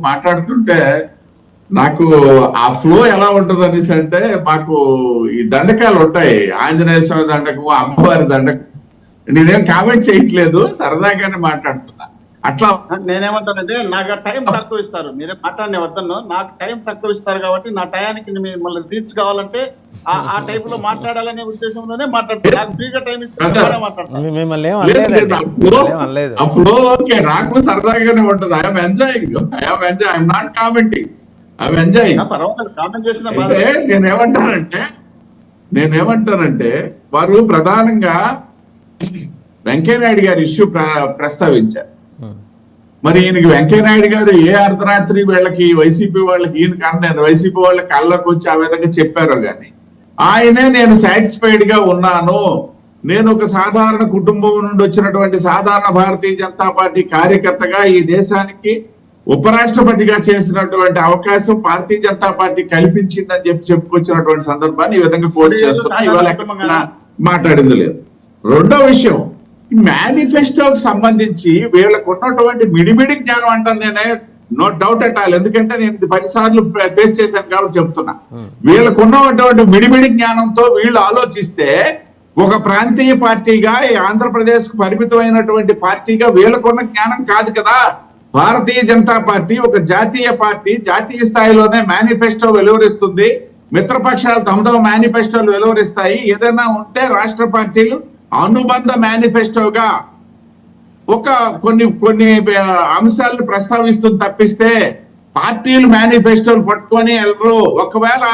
మాట్లాడుతుంటే నాకు ఆ ఫ్లో ఎలా ఉంటుంది అనేసి అంటే మాకు ఈ దండకాలు ఉంటాయి. ఆంజనేయ స్వామి దండకం అమ్మవారి దండకం. నేనేం కామెంట్ చేయట్లేదు సరదాగానే మాట్లాడుతున్నా. అట్లా నేనేమంటానంటే నాకు టైం తక్కువ ఇస్తారు. మీరే మాట్లాడిన వద్దను నాకు టైం తక్కువ ఇస్తారు కాబట్టి నా టయానికి మిమ్మల్ని రీచ్ కావాలంటే ఆ ఆ టైప్లో మాట్లాడాలనే ఉద్దేశంలోనే మాట్లాడతాను. నాకు ఫ్రీగా టైం ఇస్తే బాగానే మాట్లాడతాను. ఓకే నాకు సరదాగానే ఉంటుంది. I'm enjoying I'm enjoy I'm not commenting I'm enjoying ఆ, పర్వాలేదు. కామెంట్ చేసిన నేనేమంటానంటే నేనేమంటానంటే వారు ప్రధానంగా వెంకయ్యనాయుడు గారి ఇష్యూ ప్ర- ప్రస్తావించారు. మరి ఈయనకి వెంకయ్యనాయుడు గారు ఏ అర్ధరాత్రి వీళ్ళకి వైసీపీ వాళ్ళకి ఈయన కన్నా వైసీపీ వాళ్ళకి కళ్ళకు వచ్చి ఆ విధంగా చెప్పారో గాని ఆయనే నేను సాటిస్ఫైడ్గా ఉన్నాను. నేను ఒక సాధారణ కుటుంబం నుండి వచ్చినటువంటి సాధారణ భారతీయ జనతా పార్టీ కార్యకర్తగా ఈ దేశానికి ఉపరాష్ట్రపతిగా చేసినటువంటి అవకాశం భారతీయ జనతా పార్టీ కల్పించిందని చెప్పి చెప్పుకొచ్చినటువంటి సందర్భాన్ని ఈ విధంగా కోట్ చేస్తున్నా. ఇవాళ మాట్లాడింది లేదు. రెండో విషయం మేనిఫెస్టోకి సంబంధించి వీళ్ళకు ఉన్నటువంటి మిడిమిడి జ్ఞానం అంటాను నేనే నో డౌట్ అట్ ఆల్ ఎందుకంటే నేను ఇది పది సార్లు ఫేస్ చేశాను కాబట్టి చెప్తున్నా. వీళ్ళకు ఉన్నటువంటి మిడిమిడి జ్ఞానంతో వీళ్ళు ఆలోచిస్తే ఒక ప్రాంతీయ పార్టీగా ఈ ఆంధ్రప్రదేశ్కు పరిమితమైనటువంటి పార్టీగా వీళ్ళకున్న జ్ఞానం కాదు కదా. భారతీయ జనతా పార్టీ ఒక జాతీయ పార్టీ జాతీయ స్థాయిలోనే మేనిఫెస్టో వెలువరిస్తుంది. మిత్రపక్షాలు తమ తమ మేనిఫెస్టోలు వెలువరిస్తాయి. ఏదైనా ఉంటే రాష్ట్ర పార్టీలు అనుబంధ మేనిఫెస్టోగా ఒక కొన్ని కొన్ని అంశాలను ప్రస్తావిస్తుంది తప్పిస్తే పార్టీలు మేనిఫెస్టోలు పట్టుకొని వెళ్ళరు ఒకవేళ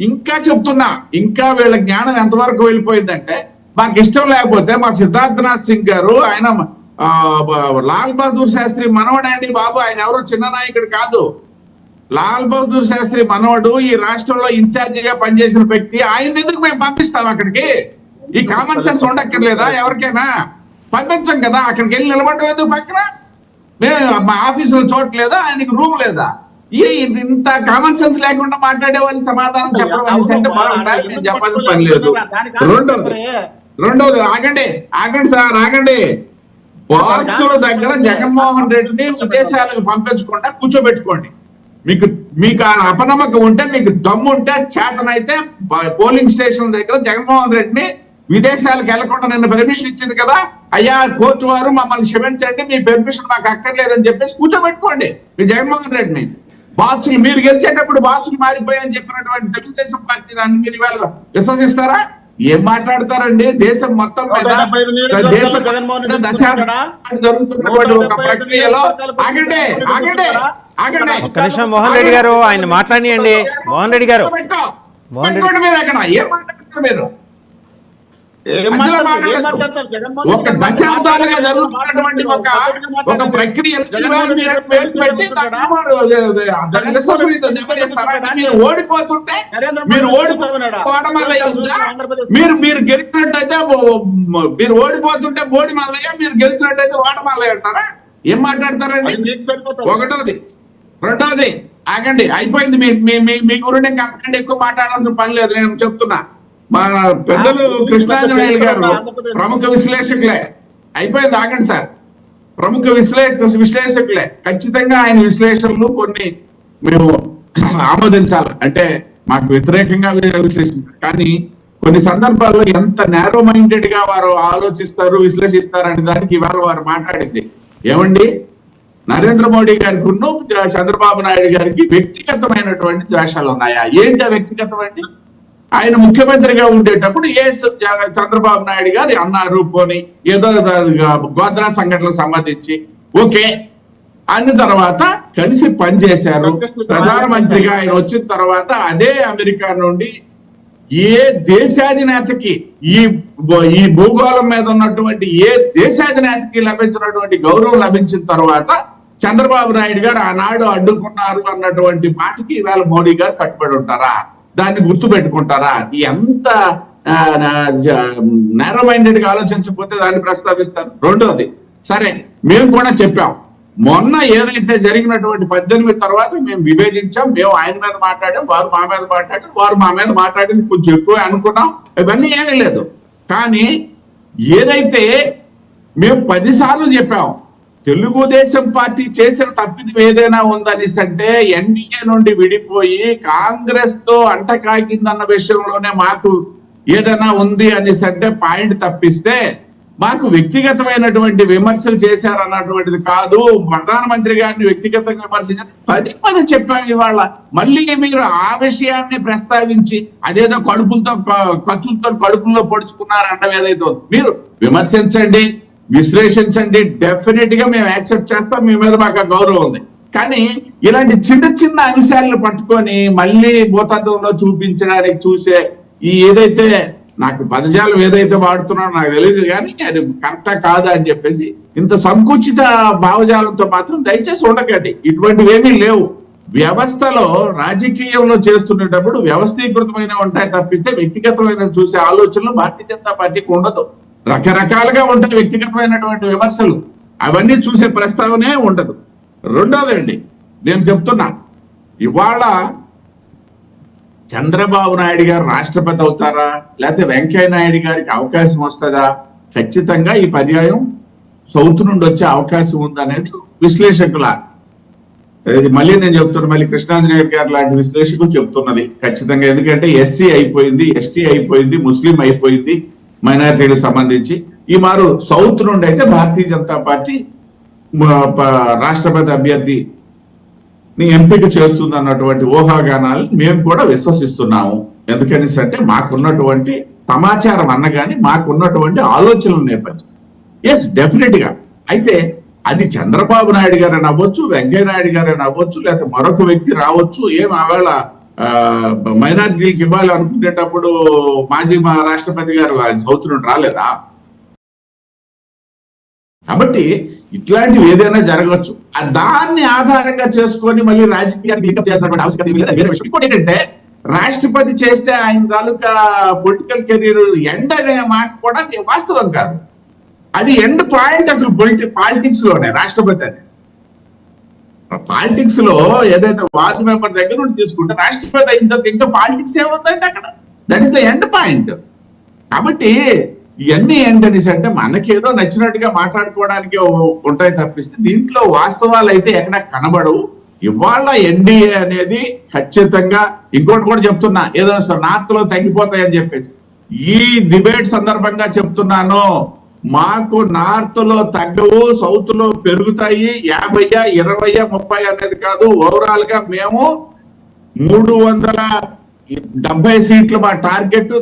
ఇంకా చెప్తున్నా ఇంకా వీళ్ళ జ్ఞానం ఎంతవరకు వెళ్ళిపోయిందంటే మాకు ఇష్టం లేకపోతే మా సిద్ధార్థనాథ్ సింగ్ గారు ఆయన లాల్ బహదూర్ శాస్త్రి మనవడండి బాబు ఆయన ఎవరు చిన్న నాయకుడు కాదు. లాల్ బహదూర్ శాస్త్రి మనవడు ఈ రాష్ట్రంలో ఇన్ఛార్జిగా పనిచేసిన వ్యక్తి ఆయన ఎందుకు మేము పంపిస్తాం అక్కడికి? ఈ కామన్ సెన్స్ ఉండక్కర్లేదా ఎవరికైనా? పంపించం కదా అక్కడికి వెళ్ళి నిలబడడం ఎందుకు పక్కన? మేము మా ఆఫీసులో చోటు లేదా ఆయనకి రూమ్ లేదా? ఇంత కామన్ సెన్స్ లేకుండా మాట్లాడే వాళ్ళకి సమాధానం చెప్పడం అనేసి అంటే మరొకసారి నేను చెప్పాల్సిన పని లేదు. రెండోది రెండోది ఆగండి ఆగండి సార్ ఆగండి. బాక్సుల దగ్గర జగన్మోహన్ రెడ్డిని విదేశాలకు పంపించకుండా కూర్చోబెట్టుకోండి. మీకు మీకు ఆ అపనమ్మకం ఉంటే మీకు దమ్ము ఉంటే చేతనైతే పోలింగ్ స్టేషన్ దగ్గర జగన్మోహన్ రెడ్డిని విదేశాలకు వెళ్ళకుండా నిన్న పర్మిషన్ ఇచ్చింది కదా? అయ్యా కోర్టు వారు మమ్మల్ని క్షమించండి మీ పర్మిషన్ మాకు అక్కర్లేదని చెప్పేసి కూర్చోబెట్టుకోండి. మీ జగన్మోహన్ రెడ్డిని బాక్సులు మీరు గెలిచేటప్పుడు బాక్సులు మారిపోయాయని చెప్పినటువంటి తెలుగుదేశం పార్టీ దాన్ని మీరు ఇవాళ విశ్వసిస్తారా? ఏం మాట్లాడతారండి? దేశం మొత్తం మీద దేశం జరుగుతున్నటువంటి ఒక ప్రక్రియలో ఆగండి ఆగండి ఆగండి. ఒక్క నిమిషం మోహన్ రెడ్డి గారు ఆయన మాట్లాడియండి మోహన్ రెడ్డి గారు. మోహన్ రెడ్డి- మీరు అక్కడ. ఏం మాట్లాడుతున్నారు మీరు ఏం మధ్యలో మాట్లాడతారు? ఏం మాట్లాడొద్దు. మాట్లాడతారు? జగన్మోహన్ ఒక దశాబ్దాలుగా. జరుగుతున్నటువంటి ఒక ఒక. ప్రక్రియ మీరు ఓడిపోతుంటే మీరు? ఓడిపోవడం మీరు మీరు గెలిచినట్టయితే మీరు ఓడిపోతుంటే బోడి మల్లయ్య మీరు గెలిచినట్టయితే ఓట మల్లయ్య అంటారా ఏం మాట్లాడతారండి. ఒకటోది రెండోది ఆగండి అయిపోయింది మీ మీ మీ- మీ గురించి ఇంకా అంతకంటే ఎక్కువ మాట్లాడాల్సిన పని లేదు నేను చెప్తున్నా మా పెద్దలు కృష్ణాంజనేయులు గారు ప్రముఖ విశ్లేషకులే. అయిపోయింది ఆగండి సార్. ప్రముఖ విశ్లే విశ్లేషకులే. ఖచ్చితంగా ఆయన విశ్లేషణలు కొన్ని మేము ఆమోదించాలి. అంటే మాకు వ్యతిరేకంగా విశ్లేషించారు కానీ కొన్ని సందర్భాల్లో ఎంత నేరో మైండెడ్గా వారు ఆలోచిస్తారు విశ్లేషిస్తారు అనే దానికి ఇవాళ వారు మాట్లాడింది. ఏమండి? నరేంద్ర మోడీ గారికి చంద్రబాబు నాయుడు గారికి వ్యక్తిగతమైనటువంటి ద్వేషాలు ఉన్నాయా ఏంటి ఆ వ్యక్తిగతమండి ఆయన ముఖ్యమంత్రిగా ఉండేటప్పుడు ఏ చంద్రబాబు నాయుడు గారు అన్నారు పోని ఏదో గోద్రా సంఘటనకు సంబంధించి. ఓకే. అన్న తర్వాత కలిసి పనిచేశారు. ప్రధానమంత్రిగా ఆయన వచ్చిన తర్వాత అదే అమెరికా నుండి ఏ దేశాధినేతకి ఈ ఈ భూగోళం మీద ఉన్నటువంటి ఏ దేశాధినేతకి లభించినటువంటి గౌరవం లభించిన తర్వాత చంద్రబాబు నాయుడు గారు ఆనాడు అడ్డుకున్నారు అన్నటువంటి మాటకి ఇవాళ మోడీ గారు కట్టుబడి ఉంటారా? దాన్ని గుర్తు పెట్టుకుంటారా ఎంత నేరో మైండెడ్గా ఆలోచించకపోతే దాన్ని ప్రస్తావిస్తారు. రెండోది సరే మేము కూడా చెప్పాం. మొన్న ఏదైతే జరిగినటువంటి పద్దెనిమిది తర్వాత మేము విభేదించాం మేము ఆయన మీద మాట్లాడాం వారు మా మీద మాట్లాడారు వారు మా మీద మాట్లాడింది కొంచెం ఎక్కువ అనుకున్నాం ఇవన్నీ ఏమీ లేదు. కానీ ఏదైతే మేము పదిసార్లు చెప్పాం తెలుగుదేశం పార్టీ చేసిన తప్పిదం ఏదైనా ఉందనేసి అంటే ఎన్డీఏ నుండి విడిపోయి కాంగ్రెస్తో అంటకాగిందన్న విషయంలోనే మాకు ఏదైనా ఉంది అనేసి అంటే పాయింట్ తప్పిస్తే మాకు వ్యక్తిగతమైనటువంటి విమర్శలు చేశారన్నటువంటిది కాదు. ప్రధానమంత్రి గారిని వ్యక్తిగతంగా విమర్శించారు. పది పది చెప్పాం ఇవాళ. మళ్ళీ మీరు ఆ విషయాన్ని ప్రస్తావించి అదేదో కడుపులతో ఖర్చులతో కడుపుల్లో పొడుచుకున్నారు అండం ఏదైతే మీరు విమర్శించండి. విశ్లేషించండి. డెఫినెట్గా మేము యాక్సెప్ట్ చేస్తాం. మీ మీద మాకు గౌరవం ఉంది. కానీ ఇలాంటి చిన్న చిన్న అంశాలను పట్టుకొని మళ్ళీ భూతత్వంలో చూపించడానికి చూసే ఈ ఏదైతే నాకు పదజాలం ఏదైతే వాడుతున్నారో నాకు తెలియదు కానీ అది కరెక్టా కాదా అని చెప్పేసి ఇంత సంకుచిత భావజాలంతో మాత్రం దయచేసి ఉండకండి. ఇటువంటివి ఏమీ లేవు. వ్యవస్థలో రాజకీయంలో చేస్తున్నప్పుడు వ్యవస్థీకృతమైన ఉంటాయి తప్పిస్తే వ్యక్తిగతమైన చూసే ఆలోచనలు భారతీయ జనతా పార్టీకి ఉండదు. రకరకాలుగా ఉంటాయి వ్యక్తిగతమైనటువంటి విమర్శలు. అవన్నీ చూసే ప్రస్తావనే ఉండదు. రెండోదండి నేను చెప్తున్నా. ఇవాళ చంద్రబాబు నాయుడు గారు రాష్ట్రపతి అవుతారా? లేకపోతే వెంకయ్య నాయుడు గారికి అవకాశం వస్తుందా? ఖచ్చితంగా ఈ పర్యాయం సౌత్ నుండి వచ్చే అవకాశం ఉందనేది విశ్లేషకుల ఇది మళ్ళీ నేను చెప్తున్నా మళ్ళీ కృష్ణాంజనేయులు గారు లాంటి విశ్లేషకులు చెప్తున్నది ఖచ్చితంగా. ఎందుకంటే ఎస్సీ అయిపోయింది ఎస్టీ అయిపోయింది ముస్లిం అయిపోయింది మైనారిటీలకు సంబంధించి. ఈ మారు సౌత్ నుండి అయితే భారతీయ జనతా పార్టీ రాష్ట్రపతి అభ్యర్థి ని ఎంపిక చేస్తుంది అన్నటువంటి ఊహాగానాలు మేము కూడా విశ్వసిస్తున్నాము. ఎందుకని అంటే మాకున్నటువంటి సమాచారం అన్నగాని మాకున్నటువంటి ఆలోచనల నేపథ్యం. ఎస్ డెఫినెట్గా. అయితే అది చంద్రబాబు నాయుడు గారు అవ్వచ్చు వెంకయ్య నాయుడు గారు అవ్వచ్చు లేకపోతే మరొక వ్యక్తి రావచ్చు ఏం ఆవేళ మైనారిటీకి ఇవ్వాలి అనుకునేటప్పుడు మాజీ మా రాష్ట్రపతి గారు ఆయన సౌత్ నుండి రాలేదా? కాబట్టి ఇట్లాంటివి ఏదైనా జరగవచ్చు. దాన్ని ఆధారంగా చేసుకొని మళ్ళీ రాజకీయాన్ని లింకప్ చేసినటువంటి అవసరం వేరే విషయం. ఇంకోటి ఏంటంటే రాష్ట్రపతి చేస్తే ఆయన తాలూకా పొలిటికల్ కెరీర్ ఎండ్ అనే మాట కూడా వాస్తవం కాదు. అది ఎండ్ పాయింట్ అసలు పొలిటి పాలిటిక్స్లోనే రాష్ట్రపతి అని. పాలిటిక్స్లో ఏదైతే వార్డు మెంబర్ దగ్గర నుండి తీసుకుంటే రాష్ట్రపతి అయిన తర్వాత ఇంకా పాలిటిక్స్ ఏముందంటే అక్కడ? That is the end point కాబట్టి ఇవన్నీ ఏంటనేసి అంటే మనకేదో నచ్చినట్టుగా మాట్లాడుకోవడానికి ఉంటాయి తప్పిస్తే దీంట్లో వాస్తవాలు అయితే ఎక్కడ కనబడవు. ఇవాళ ఎన్డీఏ అనేది ఖచ్చితంగా ఇంకోటి కూడా చెప్తున్నా ఏదో నార్త్లో తగ్గిపోతాయని చెప్పేసి. ఈ డిబేట్ సందర్భంగా చెప్తున్నాను. మాకు నార్త్లో తగ్గవు సౌత్లో పెరుగుతాయి. యాభై ఇరవై ముప్పై అనేది కాదు. ఓవరాల్గా మేము మూడు వందల డెబ్బై సీట్లు మా టార్గెట్.